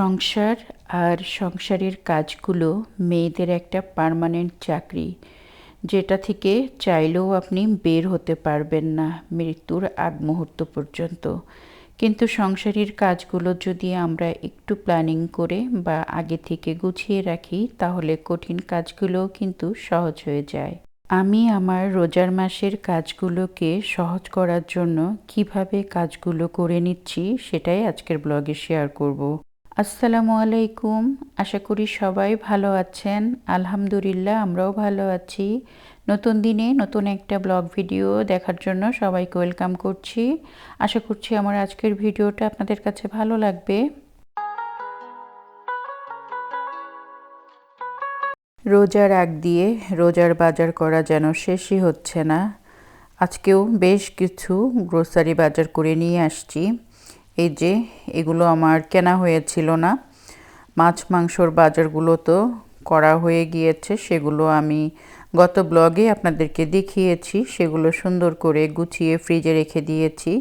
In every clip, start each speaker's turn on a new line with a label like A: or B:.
A: সংসার আর সংসারের কাজগুলো মেয়েদের একটা পার্মানেন্ট চাকরি, যেটা থেকে চাইলেও আপনি বের হতে পারবেন না মৃত্যুর আগ মুহূর্ত পর্যন্ত। কিন্তু সংসারের কাজগুলো যদি আমরা একটু প্ল্যানিং করে বা আগে থেকে গুছিয়ে রাখি, তাহলে কঠিন কাজগুলোও কিন্তু সহজ হয়ে যায়। আমি আমার রোজার মাসের কাজগুলোকে সহজ করার জন্য কীভাবে কাজগুলো করে নিচ্ছি, সেটাই আজকের ব্লগে শেয়ার করব। আসসালামু আলাইকুম। আশা করি সবাই ভালো আছেন। আলহামদুলিল্লাহ, আমরাও ভালো আছি। নতুন দিনে নতুন একটা ব্লগ ভিডিও দেখার জন্য সবাইকে ওয়েলকাম করছি। আশা করছি আমার আজকের ভিডিওটা আপনাদের কাছে ভালো লাগবে। রোজার আগ দিয়ে রোজার বাজার করা যেন শেষই হচ্ছে না। আজকেও বেশ কিছু গ্রোসারি বাজার করে নিয়ে আসছি। এই যে, এগুলো আমার কেনা হয়েছিল না। মাছ মাংসর বাজারগুলো তো করা হয়ে গিয়েছে, সেগুলো আমি গত ব্লগে আপনাদেরকে দেখিয়েছি, সেগুলো সুন্দর করে গুছিয়ে ফ্রিজে রেখে দিয়েছি।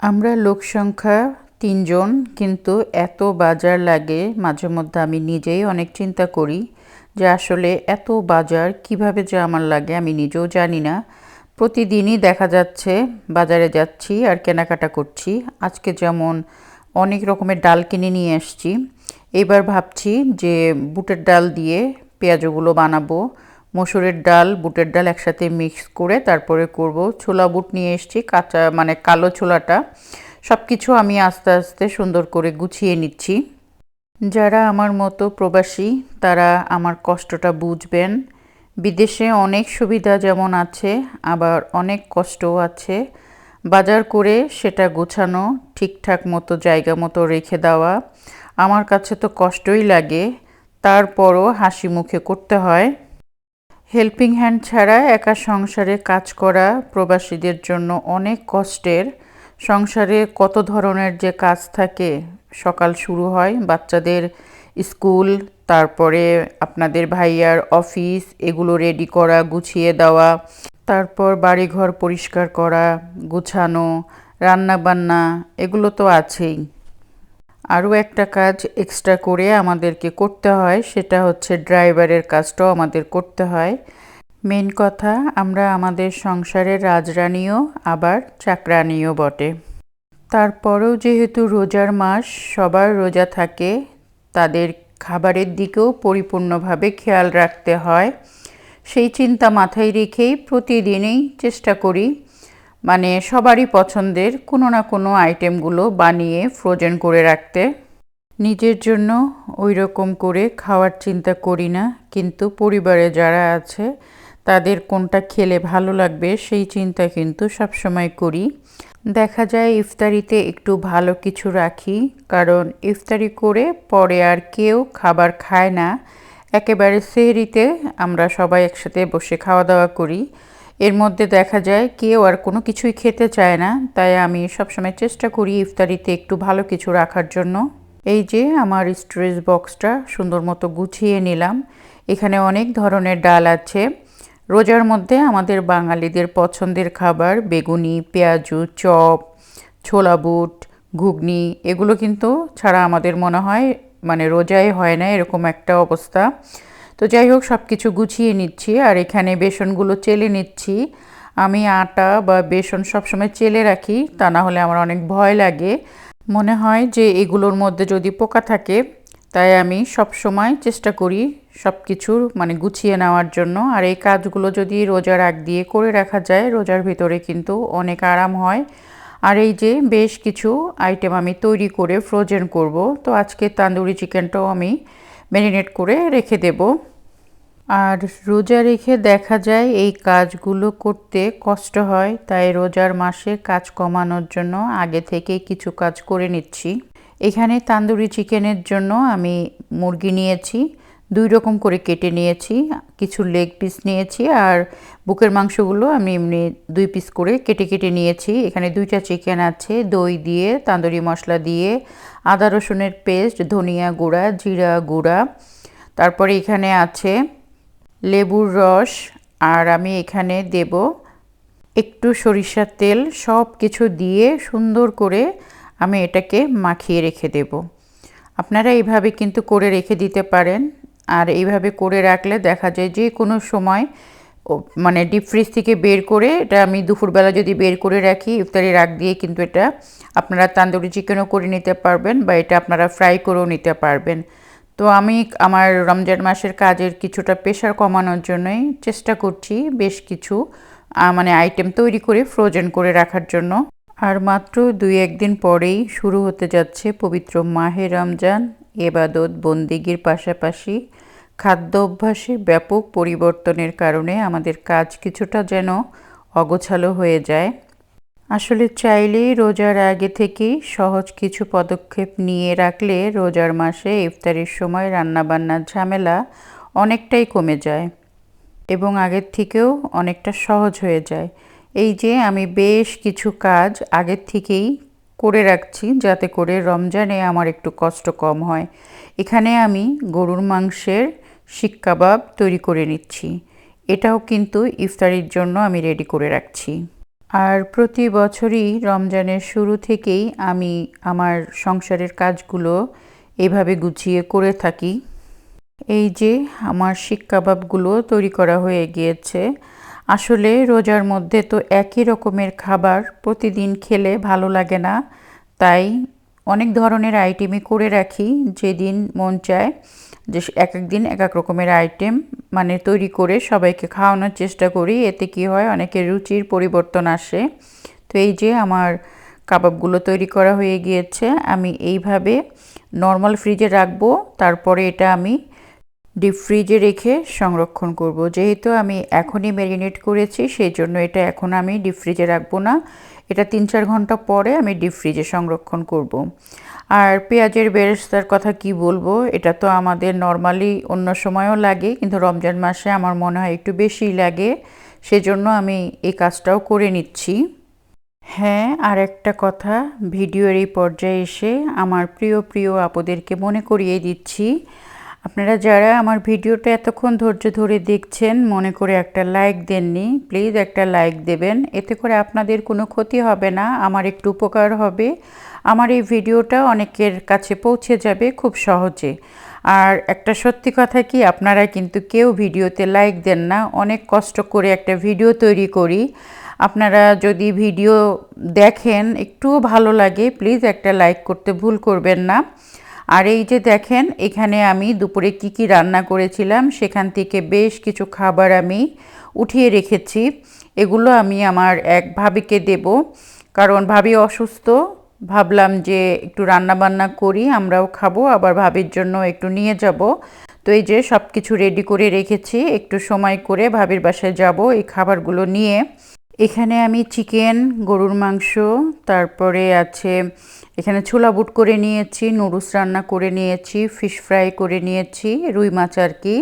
A: আমরা লোক সংখ্যা তিনজন, কিন্তু এত বাজার লাগে, মাঝে মধ্যে আমি নিজেই অনেক চিন্তা করি যে আসলে এত বাজার কীভাবে যে আমার লাগে আমি নিজেও জানি না। প্রতিদিনই দেখা যাচ্ছে, বাজারে যাচ্ছি আর কেনাকাটা করছি। আজকে যেমন অনেক রকমের ডাল কিনে নিয়ে আসছি। এবার ভাবছি যে বুটের ডাল দিয়ে পেঁয়াজগুলো বানাবো। মসুরের ডাল, বুটের ডাল একসাথে মিক্স করে তারপরে করব। ছোলা বুট নিয়ে এসছি, কাঁচা মানে কালো ছোলাটা। সব কিছু আমি আস্তে আস্তে সুন্দর করে গুছিয়ে নিচ্ছি। যারা আমার মতো প্রবাসী, তারা আমার কষ্টটা বুঝবেন। বিদেশে অনেক সুবিধা যেমন আছে, আবার অনেক কষ্টও আছে। বাজার করে সেটা গোছানো, ঠিকঠাক মতো জায়গা মতো রেখে দেওয়া, আমার কাছে তো কষ্টই লাগে। তারপরও হাসি মুখে করতে হয়। হেল্পিং হ্যান্ড ছাড়া একা সংসারে কাজ করা প্রবাসীদের জন্য অনেক কষ্টের। সংসারে কত ধরনের যে কাজ থাকে, সকাল শুরু হয়, বাচ্চাদের স্কুল তারপরে আপনাদের ভাইয়ার অফিস, এগুলো রেডি করা, গুছিয়ে দেওয়া, তারপর বাড়িঘর পরিষ্কার করা, গুছানো রান্না বান্না এগুলো তো আছেই। আরও একটা কাজ এক্সট্রা করে আমাদেরকে করতে হয়, সেটা হচ্ছে ড্রাইভারের কাজটাও আমাদের করতে হয়। মেন কথা, আমরা আমাদের সংসারের রাজরানীও, আবার চাকরানিও বটে। তারপরেও যেহেতু রোজার মাস, সবার রোজা থাকে, তাদের খাবারের দিকেও পরিপূর্ণভাবে খেয়াল রাখতে হয়। সেই চিন্তা মাথায় রেখেই প্রতিদিনই চেষ্টা করি মানে সবারই পছন্দের কোনো না কোনো আইটেমগুলো বানিয়ে ফ্রোজেন করে রাখতে। নিজের জন্য ওই রকম করে খাওয়ার চিন্তা করি না, কিন্তু পরিবারে যারা আছে, তাদের কোনটা খেলে ভালো লাগবে সেই চিন্তা কিন্তু সবসময় করি। দেখা যায় ইফতারিতে একটু ভালো কিছু রাখি, কারণ ইফতারি করে পরে আর কেউ খাবার খায় না। একেবারে সেহরিতে আমরা সবাই একসাথে বসে খাওয়া দাওয়া করি। এর মধ্যে দেখা যায় কেউ আর কোনো কিছুই খেতে চায় না, তাই আমি সবসময় চেষ্টা করি ইফতারিতে একটু ভালো কিছু রাখার জন্য। এই যে আমার স্টোরেজ বক্সটা সুন্দর মতো গুছিয়ে নিলাম। এখানে অনেক ধরনের ডাল আছে। রোজার মধ্যে আমাদের বাঙালিদের পছন্দের খাবার বেগুনি, পেঁয়াজু, চপ, ছোলা বুট, ঘুগনি, এগুলো কিন্তু ছাড়া আমাদের মনে হয় মানে রোজাই হয় না, এরকম একটা অবস্থা। তো যাই হোক সব কিছু গুছিয়ে নিচ্ছি আর এখানে বেসনগুলো চেলে নিচ্ছি। আমি আটা বা বেসন সবসময় চেলে রাখি, তা না হলে আমার অনেক ভয় লাগে। মনে হয় যে এগুলোর মধ্যে যদি পোকা থাকে তাই আমি সব সময় চেষ্টা করি সব কিছুর মানে গুছিয়ে নেওয়ার জন্য। আর এই কাজগুলো যদি রোজার আগ দিয়ে করে রাখা যায়, রোজার ভিতরে কিন্তু অনেক আরাম হয়। আর এই যে বেশ কিছু আইটেম আমি তৈরি করে ফ্রোজেন করব, তো আজকে তান্দুরি চিকেনটাও আমি ম্যারিনেট করে রেখে দেব। আর রোজা রেখে দেখা যায় এই কাজগুলো করতে কষ্ট হয়, তাই রোজার মাসে কাজ কমানোর জন্য আগে থেকে কিছু কাজ করে নিচ্ছি। এখানে তান্দুরি চিকেনের জন্য আমি মুরগি নিয়েছি, দুই রকম করে কেটে নিয়েছি, কিছু লেগ পিস নিয়েছি আর বুকের মাংসগুলো আমি এমনি দুই পিস করে কেটে কেটে নিয়েছি। এখানে দুইটা চিকেন আছে, দই দিয়ে, তান্দুরি মশলা দিয়ে, আদা রসুনের পেস্ট, ধনিয়া গুঁড়া, জিরা গুঁড়া। তারপরে এখানে আছে লেবুর রস আর আমি এখানে দেব একটু সরিষার তেল সব কিছু দিয়ে সুন্দর করে আমি এটাকে মাখিয়ে রেখে দেব। আপনারা এইভাবে কিন্তু করে রেখে দিতে পারেন। আর এইভাবে করে রাখলে দেখা যায় যে কোনো সময় মানে ডিপ ফ্রিজ থেকে বের করে এটা আমি দুপুরবেলা যদি বের করে রাখি ইফতারি রাখ দিয়ে কিন্তু এটা আপনারা তান্দুরি চিকেনও করে নিতে পারবেন বা এটা আপনারা ফ্রাই করেও নিতে পারবেন। তো আমি আমার রমজান মাসের কাজের কিছুটা প্রেশার কমানোর জন্যই চেষ্টা করছি বেশ কিছু মানে আইটেম তৈরি করে ফ্রোজেন করে রাখার জন্য। আর মাত্র দুই একদিন পরেই শুরু হতে যাচ্ছে পবিত্র মাহে রমজান, এবাদত, বন্দিগির পাশাপাশি খাদ্য অভ্যাসে ব্যাপক পরিবর্তনের কারণে আমাদের কাজ কিছুটা যেন অগোছালো হয়ে যায়। আসলে চাইলেই রোজার আগে থেকেই সহজ কিছু পদক্ষেপ নিয়ে রাখলে রোজার মাসে ইফতারির সময় রান্নাবান্নার ঝামেলা অনেকটাই কমে যায় এবং আগের থেকেও অনেকটা সহজ হয়ে যায়। এই যে আমি বেশ কিছু কাজ আগের থেকেই করে রাখছি যাতে করে রমজানে আমার একটু কষ্ট কম হয়। এখানে আমি গরুর মাংসের শিক কাবাব তৈরি করে নিচ্ছি। এটাও কিন্তু ইফতারির জন্য আমি রেডি করে রাখছি। আর প্রতি বছরই রমজানের শুরু থেকেই আমি আমার সংসারের কাজগুলো এভাবে গুছিয়ে করে থাকি। এই যে আমার শিক কাবাবগুলো তৈরি করা হয়ে গিয়েছে আসলে রোজার মধ্যে তো একই রকমের খাবার প্রতিদিন খেলে ভালো লাগে না। তাই অনেক ধরনের আইটেমই করে রাখি যেদিন মন চায়। যে এক এক দিন এক এক রকমের আইটেম মানে তৈরি করে সবাইকে খাওয়ানোর চেষ্টা করি। এতে কি হয়, অনেকের রুচির পরিবর্তন আসে। তো এই যে আমার কাবাবগুলো তৈরি করা হয়ে গিয়েছে, আমি এইভাবে নর্মাল ফ্রিজে রাখব। তারপরে এটা আমি ডিপ ফ্রিজে রেখে সংরক্ষণ করব। যেহেতু আমি এখনই ম্যারিনেট করেছি সেই জন্য এটা এখন আমি ডিপ ফ্রিজে রাখব না। এটা তিন চার ঘণ্টা পরে আমি ডিপ ফ্রিজে সংরক্ষণ করব। আর পেঁয়াজের বেরেস্তার কথা কি বলব? এটা তো আমাদের নর্মালি অন্য সময়ও লাগে, কিন্তু রমজান মাসে আমার মনে হয় একটু বেশিই লাগে। সেজন্য আমি এই কাজটাও করে নিচ্ছি। হ্যাঁ আর একটা কথা, ভিডিওর এই পর্যায়ে এসে আমার প্রিয় প্রিয় আপদেরকে মনে করিয়ে দিচ্ছি আপনারা যারা আমার ভিডিওটা এতক্ষণ ধৈর্য ধরে দেখছেন, মনে করে একটা লাইক দেননি প্লিজ একটা লাইক দেবেন। এতে করে আপনাদের কোনো ক্ষতি হবে না, আমার একটু উপকার হবে। আমার এই ভিডিওটা অনেকের কাছে পৌঁছে যাবে খুব সহজে। আর একটা সত্যি কথা কি, আপনারা কিন্তু কেউ ভিডিওতে লাইক দেন না, অনেক কষ্ট করে একটা ভিডিও তৈরি করি। আপনারা যদি ভিডিও দেখেন, একটুও ভালো লাগে প্লিজ একটা লাইক করতে ভুল করবেন না। আর এই যে দেখেন, এখানে আমি দুপুরে কি কি রান্না করেছিলাম, সেখান থেকে বেশ কিছু খাবার আমি উঠিয়ে রেখেছি। এগুলো আমি আমার এক ভাবিকে দেব, কারণ ভাবি অসুস্থ। ভাবলাম যে একটু রান্না বান্না করি, আমরাও খাব, আবার ভাবির জন্য একটু নিয়ে যাব। তো এই যে সব কিছু রেডি করে রেখেছি, একটু সময় করে ভাবির বাসায় যাব এই খাবারগুলো নিয়ে। এখানে আমি চিকেন, গরুর মাংস, তারপরে আছে, এখানে ছোলা বুট করে নিয়েছি, নুডলস রান্না করে নিয়েছি, ফিশ ফ্রাই করে নিয়েছি, রুই মাছ আর কি,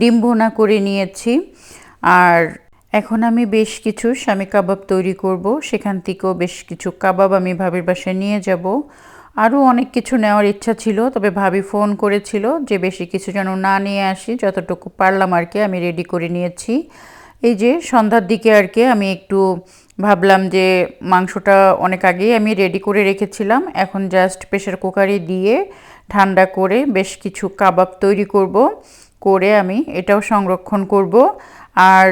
A: ডিম ভোনা করে নিয়েছি। আর এখন আমি বেশ কিছু স্বামী কাবাব তৈরি করব, সেখান থেকেও বেশ কিছু কাবাব আমি ভাবির বাসায় নিয়ে যাব। আরও অনেক কিছু নেওয়ার ইচ্ছা ছিল, তবে ভাবি ফোন করেছিল যে বেশি কিছু যেন না নিয়ে আসি, যতটুকু পারলাম আর কি আমি রেডি করে নিয়েছি। এই যে সন্ধ্যার দিকে আর কি আমি একটু ভাবলাম যে মাংসটা অনেক আগেই আমি রেডি করে রেখেছিলাম। এখন জাস্ট প্রেশার কুকারে দিয়ে ঠান্ডা করে বেশ কিছু কাবাব তৈরি করব, করে আমি এটাও সংরক্ষণ করব। আর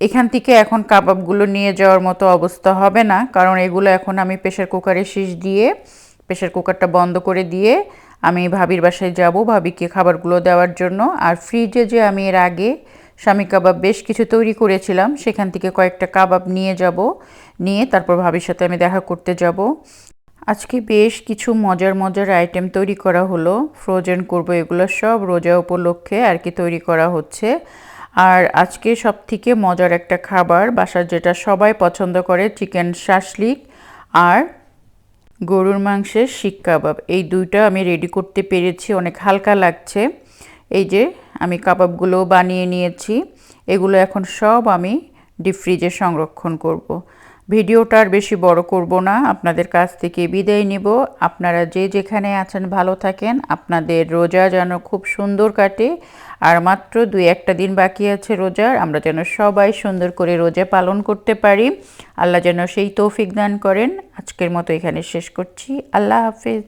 A: এখান থেকে এখন কাবাবগুলো নিয়ে যাওয়ার মতো অবস্থা হবে না, কারণ এগুলো এখন আমি প্রেশার কুকারে শীষ দিয়ে প্রেশার কুকারটা বন্ধ করে দিয়ে আমি ভাবির বাসায় যাব ভাবিকে খাবারগুলো দেওয়ার জন্য। আর ফ্রিজে যে আমি এর আগে স্বামী কাবাব বেশ কিছু তৈরি করেছিলাম। সেখান থেকে কয়েকটা কাবাব নিয়ে যাব। নিয়ে তারপর ভাবির সাথে আমি দেখা করতে যাব। আজকে বেশ কিছু মজার মজার আইটেম তৈরি করা হলো। ফ্রোজেন করব এগুলো সব, রোজা উপলক্ষে আর কি তৈরি করা হচ্ছে। আর আজকে সব থেকে মজার একটা খাবার বাসার যেটা সবাই পছন্দ করে চিকেন শাসলিক আর গরুর মাংসের শিক কাবাব। এই দুইটা আমি রেডি করতে পেরেছি, অনেক হালকা লাগছে। এই যে আমি কাবাবগুলো বানিয়ে নিয়েছি। এগুলো এখন সব আমি ডিপ ফ্রিজে সংরক্ষণ করব। ভিডিওটা আর বেশি বড় করব না, আপনাদের কাছ থেকে বিদায় নিব। আপনারা যে যেখানে আছেন ভালো থাকেন, আপনাদের রোজা যেন খুব সুন্দর কাটে। আর মাত্র দুই একটা দিন বাকি আছে রোজার, আমরা যেন সবাই সুন্দর করে রোজা পালন করতে পারি। আল্লাহ যেন সেই তৌফিক দান করেন। আজকের মতো এখানে শেষ করছি। আল্লাহ হাফেজ।